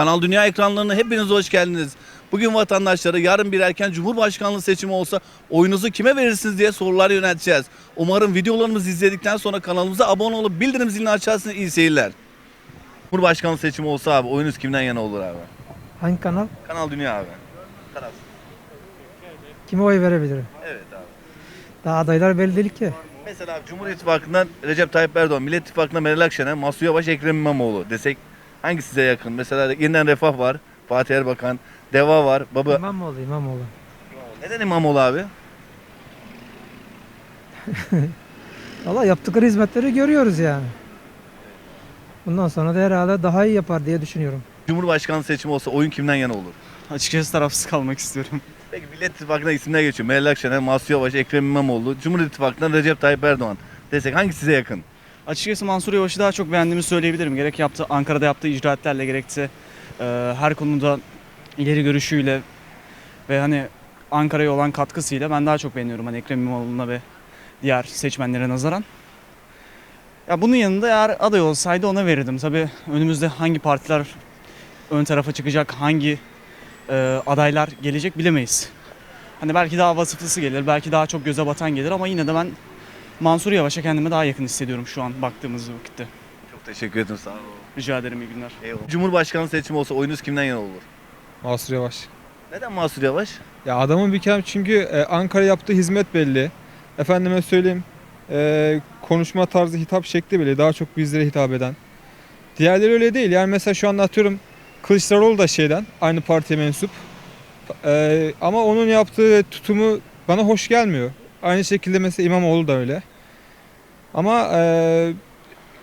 Kanal Dünya ekranlarına hepiniz hoş geldiniz. Bugün vatandaşlara yarın bir erken Cumhurbaşkanlığı seçimi olsa oyunuzu kime verirsiniz diye sorular yönelteceğiz. Umarım videolarımızı izledikten sonra kanalımıza abone olup bildirim zilini açarsınız. İyi seyirler. Cumhurbaşkanlığı seçimi olsa abi oyunuz kimden yana olur abi? Hangi kanal? Kanal Dünya abi. Taraf. Kime oy verebilirim? Evet abi. Daha adaylar belli değil ki. Mesela abi Cumhur İttifakı'ndan Recep Tayyip Erdoğan, Millet İttifakı'ndan Meral Akşener, Mahsur Yavaş, Ekrem İmamoğlu desek hangi size yakın? Mesela yeniden Refah var, Fatih Erbakan, Deva var, Baba. İmamoğlu, İmamoğlu. Neden İmamoğlu abi? Valla yaptıkları hizmetleri görüyoruz yani. Bundan sonra da herhalde daha iyi yapar diye düşünüyorum. Cumhurbaşkanlığı seçimi olsa oyun kimden yana olur? Açıkçası tarafsız kalmak istiyorum. Peki Millet İttifakı'na isimler geçiyor. Meral Akşener, Mahsur Yavaş, Ekrem İmamoğlu, Cumhur İttifakı'ndan Recep Tayyip Erdoğan desek hangi size yakın? Açıkçası Mansur Yavaş'ı daha çok beğendiğimi söyleyebilirim. Gerek yaptığı Ankara'da yaptığı icraatlerle gerekse e, her konuda ileri görüşüyle ve hani Ankara'ya olan katkısıyla ben daha çok beğeniyorum hani Ekrem İmamoğlu'na ve diğer seçmenlere nazaran. Ya bunun yanında eğer aday olsaydı ona verirdim. Tabii önümüzde hangi partiler ön tarafa çıkacak, hangi e, adaylar gelecek bilemeyiz. Hani belki daha vasıflısı gelir, belki daha çok göze batan gelir ama yine de ben Mansur Yavaş'a kendimi daha yakın hissediyorum şu an baktığımız vakitte. Çok teşekkür ederim sağ olun. Rica ederim iyi günler. Eyvallah. Cumhurbaşkanlığı seçimi olsa oyunuz kimden yana olur? Mahsur Yavaş. Neden Mahsur Yavaş? Ya adamın bir kere çünkü e, Ankara yaptığı hizmet belli. Efendime söyleyeyim e, konuşma tarzı hitap şekli belli. Daha çok bizlere hitap eden. Diğerleri öyle değil. Yani mesela şu anda atıyorum Kılıçdaroğlu da şeyden aynı partiye mensup. E, ama onun yaptığı tutumu bana hoş gelmiyor. Aynı şekilde mesela İmamoğlu da öyle. Ama e,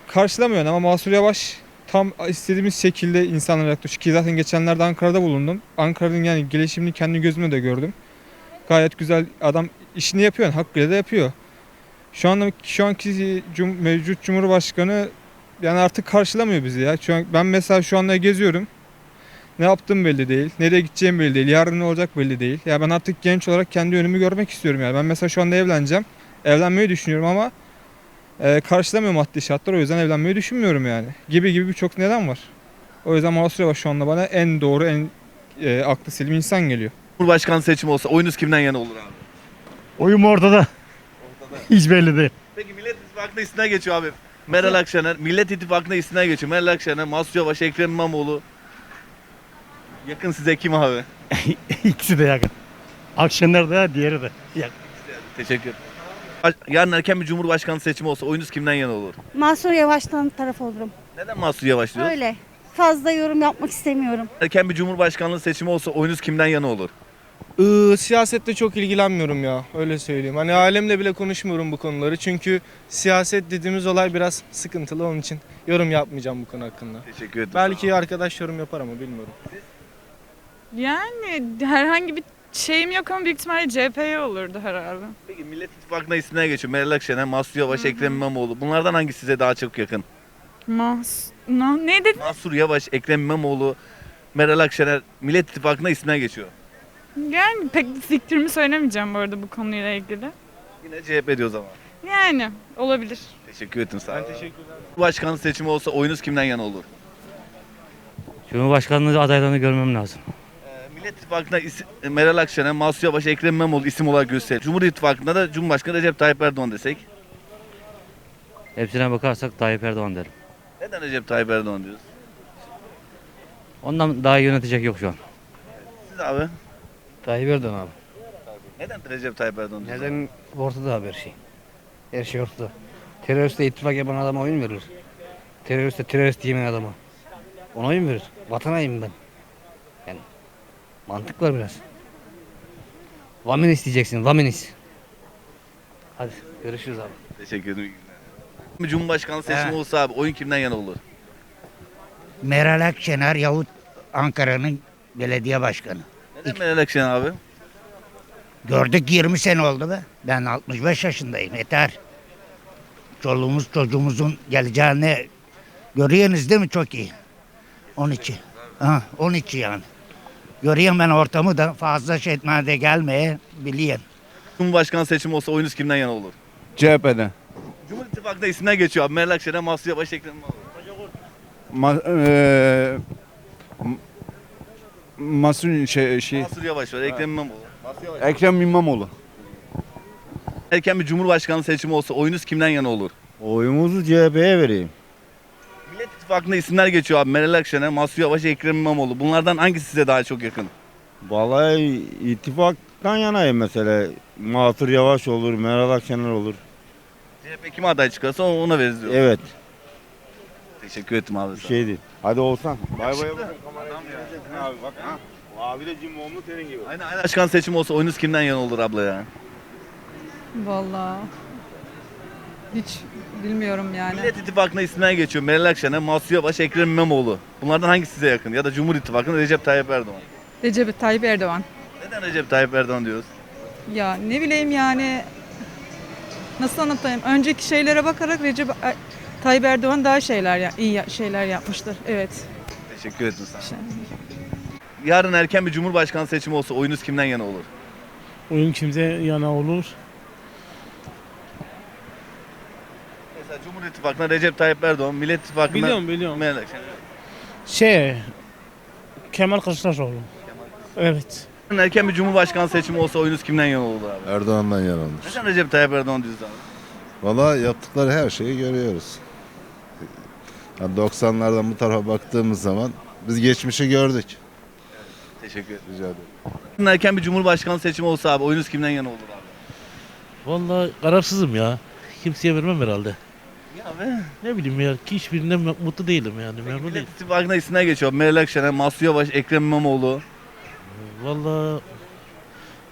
karşılamıyor ama Mahsur Yavaş tam istediğimiz şekilde insanlara yaklaşıyor. Ki zaten geçenlerde Ankara'da bulundum. Ankara'nın yani gelişimini kendi gözümle de gördüm. Gayet güzel adam işini yapıyor. Hakkıyla da yapıyor. Şu anda şu anki cum- mevcut Cumhurbaşkanı yani artık karşılamıyor bizi ya. Şu an, ben mesela şu anda geziyorum. Ne yaptığım belli değil. Nereye gideceğim belli değil. Yarın ne olacak belli değil. Ya ben artık genç olarak kendi önümü görmek istiyorum yani. Ben mesela şu anda evleneceğim. Evlenmeyi düşünüyorum ama e, karşılamıyor maddi şartlar. O yüzden evlenmeyi düşünmüyorum yani. Gibi gibi birçok neden var. O yüzden Mansur Yavaş şu anda bana en doğru, en e, aklı selim insan geliyor. Cumhurbaşkanlığı seçimi olsa oyunuz kimden yana olur abi? Oyum ortada. Hiç belli değil. Peki Millet İttifakı'na isimler geçiyor abi. Meral Akşener, Millet İttifakı'na isimler geçiyor. Meral Akşener, Mahsur Yavaş, Ekrem İmamoğlu. Yakın size kim abi? İkisi de yakın. Akşener de diğeri de. Yakın. Teşekkür Yarın erken bir Cumhurbaşkanlığı seçimi olsa oyunuz kimden yana olur? Mansur Yavaş'tan taraf olurum. Neden Mahsur Yavaş diyoruz? Öyle. Fazla yorum yapmak istemiyorum. Erken bir Cumhurbaşkanlığı seçimi olsa oyunuz kimden yana olur? Iı, siyasette çok ilgilenmiyorum ya öyle söyleyeyim. Hani ailemle bile konuşmuyorum bu konuları çünkü siyaset dediğimiz olay biraz sıkıntılı onun için yorum yapmayacağım bu konu hakkında. Teşekkür ederim. Belki arkadaş yorum yapar ama bilmiyorum. Yani herhangi bir şeyim yok ama büyük ihtimalle CHP'ye olurdu herhalde. Peki Millet İttifakı'na isimler geçiyor. Meral Akşener, Mahsur Yavaş, Ekrem İmamoğlu. Bunlardan hangisi size daha çok yakın? Mas... Na, ne dedin? Mahsur Yavaş, Ekrem İmamoğlu, Meral Akşener Millet İttifakı'na isimler geçiyor. Yani pek fikrimi söylemeyeceğim bu arada bu konuyla ilgili. Yine CHP diyoruz ama. Yani olabilir. Teşekkür ederim sağ olun. Ben teşekkürler. Cumhurbaşkanlığı seçimi olsa oyunuz kimden yana olur? Cumhurbaşkanlığı adaylarını görmem lazım. Millet İttifakı'na isi- Meral Akşener, Mahsur Yavaş, Ekrem İmamoğlu isim olarak gösteriyor. Cumhur İttifakı'nda da Cumhurbaşkanı Recep Tayyip Erdoğan desek. Hepsine bakarsak Tayyip Erdoğan derim. Neden Recep Tayyip Erdoğan diyoruz? Ondan daha iyi yönetecek yok şu an. Siz abi Tayyip Erdoğan abi. neden Recep Tayyip Erdoğan diyoruz? Neden ortada abi her şey. Her şey ortada. Teröristle ittifak yapan adama oyun verir. Teröriste terörist diyemeyen adama. Ona oyun verir. Vatanayım ben. Mantık var biraz. Vaminis diyeceksin. Vaminis. Hadi görüşürüz abi. Teşekkür ederim. Cumhurbaşkanlığı seçimi He. olsa abi oyun kimden yana olur? Meral Akşener yahut Ankara'nın belediye başkanı. Neden Meral Akşener abi? Gördük 20 sene oldu be. Ben 65 yaşındayım yeter. Çoluğumuz çocuğumuzun geleceğini görüyorsunuz değil mi çok iyi. 12. Ha, 12 yani. Görüyorum ben ortamı da fazla şey etmeye de gelmeye biliyorum. Cumhurbaşkanı seçimi olsa oyunuz kimden yana olur? CHP'den. Cumhur İttifakı'nda isimler geçiyor abi. Meral Akşener, Mahsur Yavaş, Ekrem İmamoğlu. Masun şey, şey Mansur Yavaş var, Ekrem İmamoğlu. Ekrem İmamoğlu. Erken bir Cumhurbaşkanlığı seçimi olsa oyunuz kimden yana olur? Oyumuzu CHP'ye vereyim. Millet İttifakı'nda isimler geçiyor abi. Meral Akşener, Mansur Yavaş, Ekrem İmamoğlu. Bunlardan hangisi size daha çok yakın? Vallahi ittifaktan yanayım mesela. Mahsur Yavaş olur, Meral Akşener olur. CHP kime aday çıkarsa ona veririz diyor. Evet, Teşekkür ettim abi. bir şey değil. Hadi olsan. Bay bay. Abi bak ha. O abi de cimbomlu senin gibi. Aynen, aynen başkan seçimi olsa oyunuz kimden yana olur abla ya? Vallahi hiç bilmiyorum yani. Millet İttifakı'nda isimler geçiyor. Meral Akşener, Mansur Yavaş, Ekrem İmamoğlu. Bunlardan hangisi size yakın? Ya da Cumhur İttifakı'nda Recep Tayyip Erdoğan. Recep Tayyip Erdoğan. Neden Recep Tayyip Erdoğan diyoruz? Ya ne bileyim yani nasıl anlatayım? Önceki şeylere bakarak Recep Tayyip Erdoğan daha şeyler ya iyi şeyler yapmıştır. Evet. Teşekkür ederim sana. Yarın erken bir Cumhurbaşkanı seçimi olsa oyunuz kimden yana olur? Oyun kimse yana olur. Mesela Cumhur İttifakı'nda Recep Tayyip Erdoğan, Millet İttifakı'nda Biliyorum biliyorum. Meral Akşener. Şey Kemal Kılıçdaroğlu. Evet. Erken bir Cumhurbaşkanı seçimi olsa oyunuz kimden yana olur abi? Erdoğan'dan yana olmuş. Neden Recep Tayyip Erdoğan diyoruz abi? Valla yaptıkları her şeyi görüyoruz. Yani 90'lardan bu tarafa baktığımız zaman biz geçmişi gördük. Teşekkür ederim. Rica ederim. Erken bir Cumhurbaşkanı seçimi olsa abi oyunuz kimden yana olur abi? Vallahi kararsızım ya. Kimseye vermem herhalde. Ya be. Ne bileyim ya hiçbirinden mutlu değilim yani memnun Millet değilim. İttifakı'nda isimler geçiyor. Meral Akşener, Mansur Yavaş, Ekrem İmamoğlu. Vallahi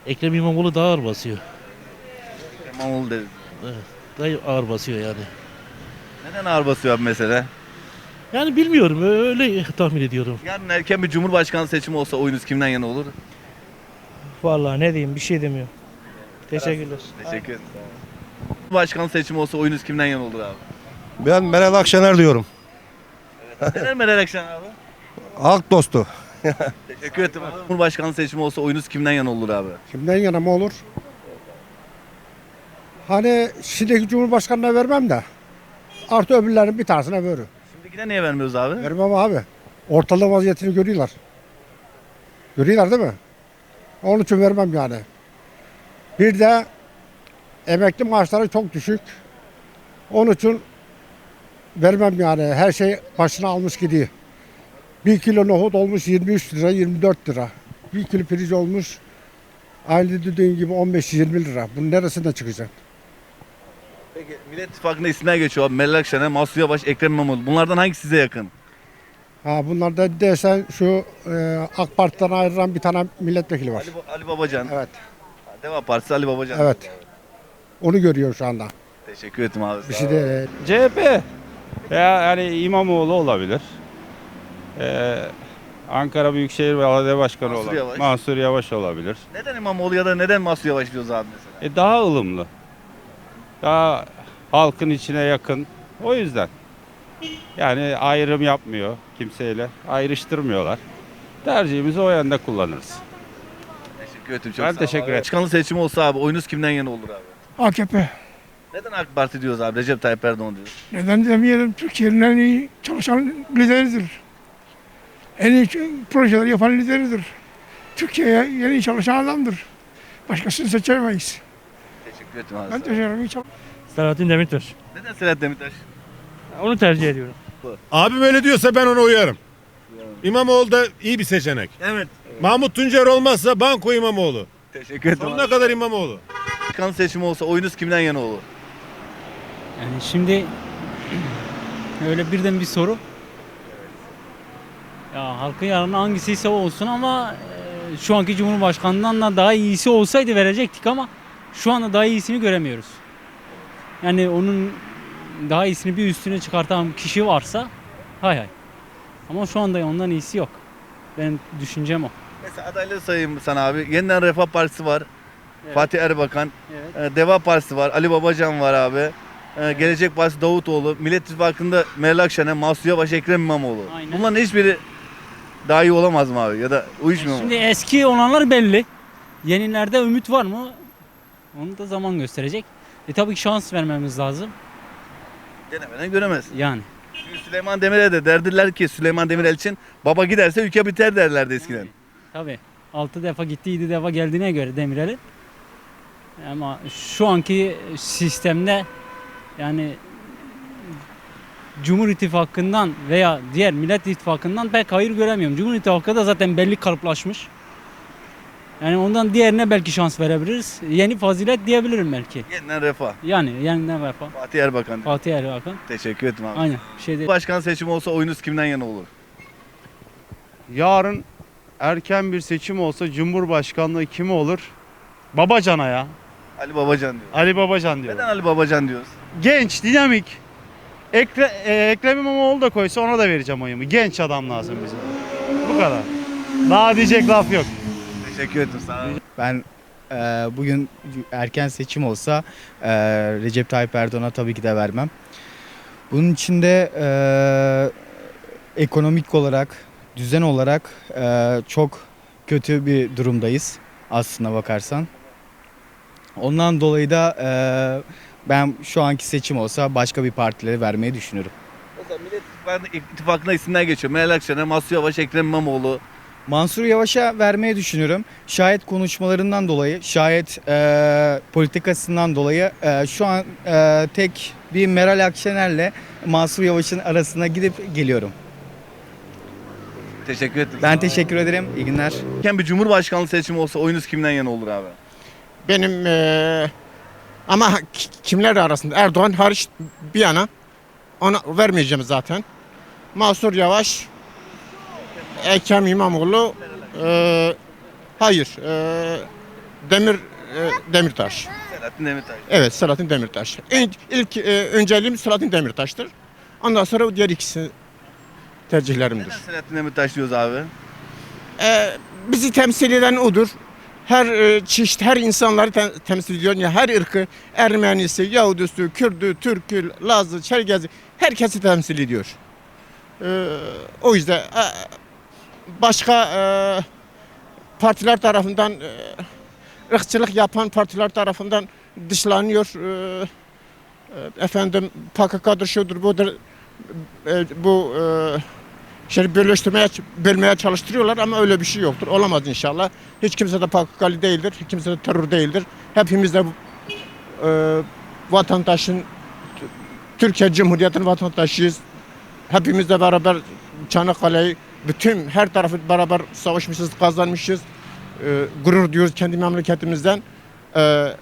Ekrem İmamoğlu daha ağır basıyor. Ekrem İmamoğlu deriz. Daha ağır basıyor yani. Neden ağır basıyor abi mesela? Yani bilmiyorum öyle tahmin ediyorum. Yarın erken bir Cumhurbaşkanı seçimi olsa oyunuz kimden yana olur? Vallahi ne diyeyim bir şey demiyorum. Teşekkürler. Teşekkür ederim. Cumhurbaşkanı seçimi olsa oyunuz kimden yana olur abi? Ben Meral Akşener diyorum. Neden Meral Akşener abi? Halk dostu. Teşekkür ederim. abi. Cumhurbaşkanı seçimi olsa oyunuz kimden yana olur abi? Kimden yana mı olur? Hani şimdiki Cumhurbaşkanı'na vermem de artı öbürlerinin bir tanesine veririm. Şimdikine niye vermiyoruz abi? Vermem abi. Ortalığı vaziyetini görüyorlar. Görüyorlar değil mi? Onun için vermem yani. Bir de emekli maaşları çok düşük. Onun için vermem yani. Her şey başına almış gidiyor. Bir kilo nohut olmuş 23 lira, 24 lira. Bir kilo pirinç olmuş aynı dediğin gibi 15-20 lira. Bunun neresinden çıkacak? Peki Millet İttifakı'nda isimler geçiyor abi. Meral Akşener, Mansur Yavaş, Ekrem İmamoğlu. Bunlardan hangisi size yakın? Ha bunlarda desen şu e, AK Parti'den ayrılan bir tane milletvekili var. Ali, Ba- Ali Babacan. Evet. Deva Partisi Ali Babacan. Evet. Onu görüyor şu anda. Teşekkür ederim abi. Bir şey de CHP ya yani İmamoğlu olabilir. Ee, Ankara Büyükşehir Belediye Başkanı Mansur olabilir. Yavaş. Mansur Yavaş olabilir. Neden İmamoğlu ya da neden Mansur Yavaş diyoruz abi mesela? E daha ılımlı. Daha halkın içine yakın. O yüzden. Yani ayrım yapmıyor kimseyle. Ayrıştırmıyorlar. Tercihimizi o yönde kullanırız. Teşekkür ederim. Çok Ben sağ ol teşekkür abi. ederim. Başkanlık seçimi olsa abi oyunuz kimden yana olur abi? AKP. Neden AK Parti diyoruz abi? Recep Tayyip Erdoğan diyoruz. Neden demeyelim Türkiye'nin en iyi çalışan lideridir. En iyi projeler yapan lideridir. Türkiye'ye en iyi çalışan adamdır. Başkasını seçemeyiz. Teşekkür ederim abi. Ben teşekkür ederim. Selahattin Demirtaş. Neden Selahattin Demirtaş? Onu tercih ediyorum. Abim öyle diyorsa ben ona uyarım. İmamoğlu da iyi bir seçenek. Evet. Mahmut Tuncer olmazsa Banko İmamoğlu. Teşekkür ederim abi. kadar İmamoğlu. Başkanlık seçimi olsa oyunuz kimden yana olur? Yani şimdi öyle birden bir soru. Ya halkın yararına hangisi ise o olsun ama e, şu anki Cumhurbaşkanından da daha iyisi olsaydı verecektik ama şu anda daha iyisini göremiyoruz. Yani onun daha iyisini bir üstüne çıkartan kişi varsa hay hay. Ama şu anda ondan iyisi yok. Benim düşüncem o. Mesela adayları sayayım sana abi. Yeniden Refah Partisi var. Evet. Fatih Erbakan. Evet. Ee, Deva Partisi var. Ali Babacan var abi. Ee, Gelecek Partisi Davutoğlu. Millet İttifakı'nda Meral Akşener, Mansur Yavaş, Ekrem İmamoğlu. Aynen. Bunların hiçbiri daha iyi olamaz mı abi? Ya da uyuşmuyor mu? Şimdi eski olanlar belli. Yenilerde ümit var mı? Onu da zaman gösterecek. E tabii ki şans vermemiz lazım. Denemeden göremez. Yani. Çünkü Süleyman Demirel'e de derdiler ki Süleyman Demirel için baba giderse ülke biter derlerdi eskiden. Tabii. 6 defa gitti 7 defa geldiğine göre Demirel'in. Ama şu anki sistemde yani Cumhur İttifakı'ndan veya diğer Millet İttifakı'ndan pek hayır göremiyorum. Cumhur İttifakı da zaten belli kalıplaşmış. Yani ondan diğerine belki şans verebiliriz. Yeni fazilet diyebilirim belki. Yeniden refah. Yani yeniden vefa. Fatih Erbakan. diyor. Fatih Erbakan. Teşekkür ederim abi. Aynen. Bir şey değil. Başkan seçimi olsa oyunuz kimden yana olur? Yarın erken bir seçim olsa Cumhurbaşkanlığı kimi olur? Babacan'a ya. Ali Babacan diyor. Ali Babacan diyor. Neden Ali Babacan diyoruz? Genç, dinamik. Ekre, e, Ekrem İmamoğlu da koysa ona da vereceğim oyumu. Genç adam lazım bize. Bu kadar. Daha diyecek laf yok. Teşekkür ederim sana. Ben e, bugün erken seçim olsa e, Recep Tayyip Erdoğan'a tabii ki de vermem. Bunun için de e, ekonomik olarak, düzen olarak e, çok kötü bir durumdayız aslına bakarsan. Ondan dolayı da e, ben şu anki seçim olsa başka bir partilere vermeyi düşünüyorum. O zaman Millet İttifakı'nda, İttifakı'na isimler geçiyor. Meral Akşener, Mansur Yavaş, Ekrem İmamoğlu. Mansur Yavaş'a vermeyi düşünüyorum. Şayet konuşmalarından dolayı, şayet e, politikasından dolayı e, şu an e, tek bir Meral Akşener'le Mansur Yavaş'ın arasına gidip geliyorum. Teşekkür ederim. Ben teşekkür ederim. İyi günler. Bir Cumhurbaşkanlığı seçimi olsa oyunuz kimden yana olur abi? Benim eee, ama ki- kimler arasında Erdoğan hariç bir yana ona vermeyeceğim zaten. Mansur Yavaş, Ekrem İmamoğlu, eee, hayır, eee, Demir eee, Demirtaş. Selahattin Demirtaş. Evet, Selahattin Demirtaş. İlk, ilk eee, önceliğim Selahattin Demirtaş'tır. Ondan sonra diğer ikisi tercihlerimdir. Neden Selahattin Demirtaş diyoruz abi? Ee, bizi temsil eden odur. Her e, çeşit, her insanları tem- temsil ediyor. Yani her ırkı, Ermenisi, Yahudisi, Kürdü, Türkü, Lazı, Çergezi, herkesi temsil ediyor. Ee, o yüzden e, başka e, partiler tarafından e, ırkçılık yapan partiler tarafından dışlanıyor. Ee, e, efendim PKK'dır, şudur, budur. E, bu e, şey bölüştürmeye, bölmeye çalıştırıyorlar ama öyle bir şey yoktur. Olamaz inşallah. Hiç kimse de PKK'lı değildir. Hiç kimse de terör değildir. Hepimiz de e, vatandaşın, Türkiye Cumhuriyeti'nin vatandaşıyız. Hepimiz de beraber Çanakkale'yi, bütün her tarafı beraber savaşmışız, kazanmışız. E, gurur duyuyoruz kendi memleketimizden. E,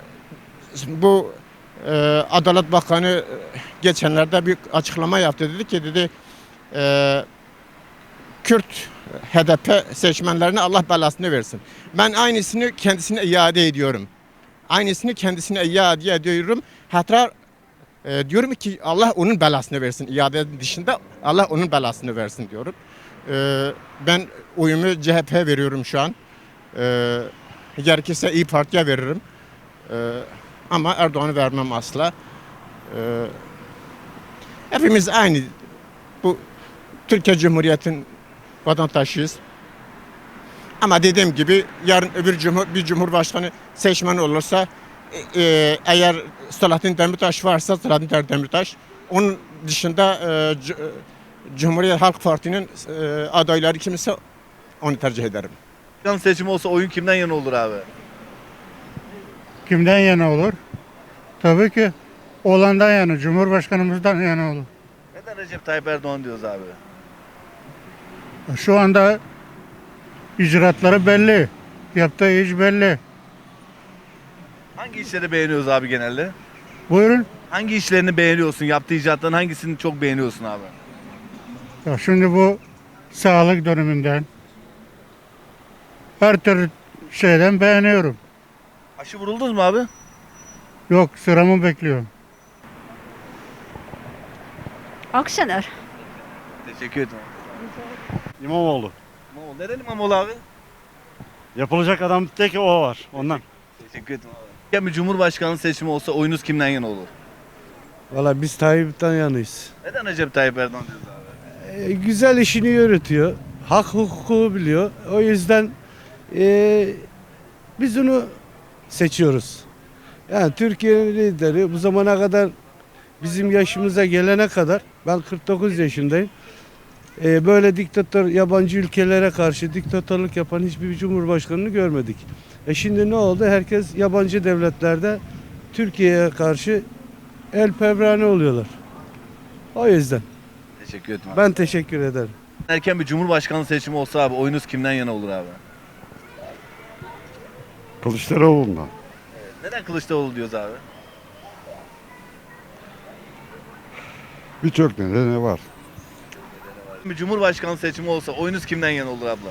bu e, Adalet Bakanı e, geçenlerde bir açıklama yaptı. Dedi ki dedi e, Kürt HDP seçmenlerine Allah belasını versin. Ben aynısını kendisine iade ediyorum. Aynısını kendisine iade ediyorum. Hatta e, diyorum ki Allah onun belasını versin. İade dışında Allah onun belasını versin diyorum. E, ben oyumu CHP'ye veriyorum şu an. E, gerekirse İyi Parti'ye veririm. E, ama Erdoğan'ı vermem asla. E, hepimiz aynı. Bu Türkiye Cumhuriyeti'nin vatandaşıyız. Ama dediğim gibi yarın öbür cumhur, bir cumhurbaşkanı seçmen olursa e, e, eğer Selahattin Demirtaş varsa Selahattin Demirtaş onun dışında e, C- e, Cumhuriyet Halk Parti'nin e, adayları kimse onu tercih ederim. Başkan seçimi olsa oyun kimden yana olur abi? Kimden yana olur? Tabii ki olandan yana, Cumhurbaşkanımızdan yana olur. Neden Recep Tayyip Erdoğan diyoruz abi? Şu anda icraatları belli. Yaptığı iş belli. Hangi işleri beğeniyoruz abi genelde? Buyurun. Hangi işlerini beğeniyorsun? Yaptığı icraatların hangisini çok beğeniyorsun abi? Ya şimdi bu sağlık döneminden her türlü şeyden beğeniyorum. Aşı vuruldunuz mu abi? Yok sıramı bekliyorum. Akşener. Teşekkür ederim. İmamoğlu. İmamoğlu. Neden İmamoğlu abi? Yapılacak adam tek o var. Ondan. Teşekkür ederim abi. Erken bir Cumhurbaşkanlığı seçimi olsa oyunuz kimden yana olur? Valla biz Tayyip'ten yanıyız. Neden Recep Tayyip Erdoğan diyoruz abi? E, güzel işini yürütüyor. Hak hukuku biliyor. O yüzden e, biz onu seçiyoruz. Yani Türkiye'nin lideri bu zamana kadar bizim yaşımıza gelene kadar Ben 49 yaşındayım. Ee, böyle diktatör yabancı ülkelere karşı diktatörlük yapan hiçbir cumhurbaşkanını görmedik. E şimdi ne oldu? Herkes yabancı devletlerde Türkiye'ye karşı el pevrane oluyorlar. O yüzden Teşekkür ederim abi. ben teşekkür ederim. Erken bir cumhurbaşkanlığı seçimi olsa abi oyunuz kimden yana olur abi? Kılıçdaroğlu'ndan. Neden Kılıçdaroğlu diyoruz abi? Birçok nedeni var. Bir cumhurbaşkanlığı seçimi olsa oyunuz kimden yana olur abla?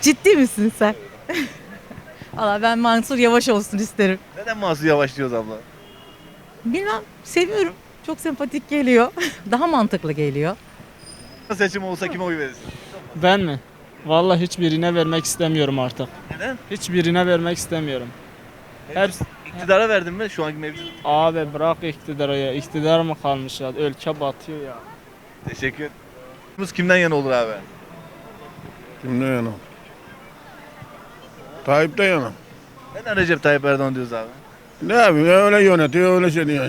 Ciddi misin sen? Valla ben Mansur Yavaş olsun isterim. Neden Mansur Yavaş diyoruz abla? Bilmem seviyorum. Çok sempatik geliyor. Daha mantıklı geliyor. Seçim olsa kime oy verirsin? Ben mi? Vallahi hiçbirine vermek istemiyorum artık. Neden? Hiçbirine vermek istemiyorum. Hepsi iktidara verdin mi şu anki mevcut? Abi bırak iktidarı ya. İktidar mı kalmış ya? Ülke batıyor ya. Teşekkür. Oyunuz kimden yana olur abi? Kimden yana? Tayyip'ten yana. Neden Recep Tayyip Erdoğan diyoruz abi? Ne yapayım öyle yönetiyor öyle şey diyor.